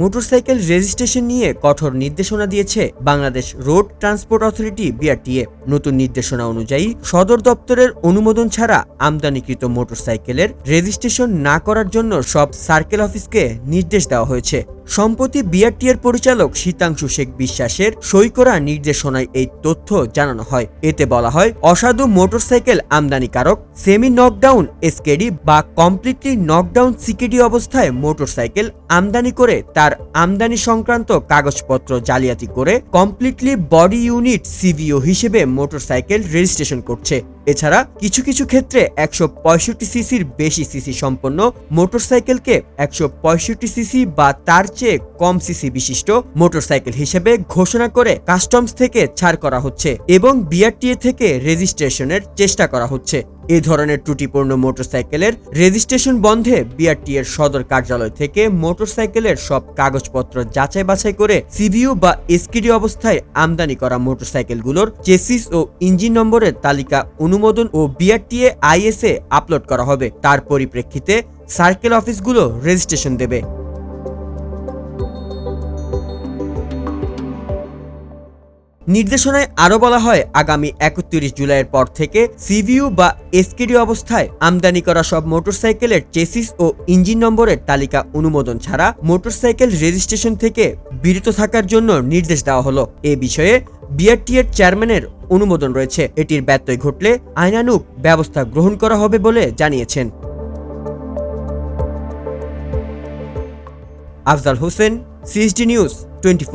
Motorcycle registration নিয়ে কঠোর নির্দেশনা দিয়েছে Bangladesh road transport authority BRTA. নতুন নির্দেশনা অনুযায়ী সদর দপ্তরের অনুমোদন ছাড়া আমদানিকৃত মোটরসাইকেলের রেজিস্ট্রেশন না করার জন্য সব সার্কেল অফিসকে নির্দেশ দেওয়া হয়েছে। সম্প্রতি বিআরটিএর পরিচালক শীতাংশু শেখ বিশ্বাসের সই করা নির্দেশনায় এই তথ্য জানানো হয়। এতে বলা হয়, অসাধু মোটরসাইকেল আমদানিকারক সেমি নকডাউন এসকেডি বা কমপ্লিটলি নকডাউন সিকেডি অবস্থায় মোটরসাইকেল আমদানি করে তার আমদানি সংক্রান্ত কাগজপত্র জালিয়াতি করে কমপ্লিটলি বডি ইউনিট সিভিও হিসেবে মোটরসাইকেল রেজিস্ট্রেশন করছে। এছাড়া কিছু কিছু ক্ষেত্রে একশো পঁয়ষট্টি সিসির বেশি সিসি সম্পন্ন মোটরসাইকেলকে একশো পঁয়ষট্টি সিসি বা তার চেয়ে কম সিসি বিশিষ্ট মোটরসাইকেল হিসেবে ঘোষণা করে কাস্টমস থেকে ছাড় করা হচ্ছে এবং বিআরটিএ থেকে রেজিস্ট্রেশনের চেষ্টা করা হচ্ছে। এ ধরনের ত্রুটিপূর্ণ মোটরসাইকেলের রেজিস্ট্রেশন বন্ধে বিআরটি এর সদর কার্যালয় থেকে মোটরসাইকেলের সব কাগজপত্র যাচাই বাছাই করে সিভিউ বা এসকিডি অবস্থায় আমদানি করা মোটরসাইকেলগুলোর চেসিস ও ইঞ্জিন নম্বরের তালিকা অনুমোদন ও বিআরটিএ আইএসএ আপলোড করা হবে। তার পরিপ্রেক্ষিতে সার্কেল অফিসগুলো রেজিস্ট্রেশন দেবে। নির্দেশনায় আরও বলা হয়, আগামী একত্রিশ জুলাইয়ের পর থেকে সিভিউ বা এসকেডি অবস্থায় আমদানি করা সব মোটরসাইকেলের চেসিস ও ইঞ্জিন নম্বরের তালিকা অনুমোদন ছাড়া মোটরসাইকেল রেজিস্ট্রেশন থেকে বিরত থাকার জন্য নির্দেশ দেওয়া হলো। এ বিষয়ে বিআরটি এর চেয়ারম্যানের অনুমোদন রয়েছে। এটির ব্যত্যয় ঘটলে আইনানুগ ব্যবস্থা গ্রহণ করা হবে বলে জানিয়েছেন। Afzal Hossain, CSD news twenty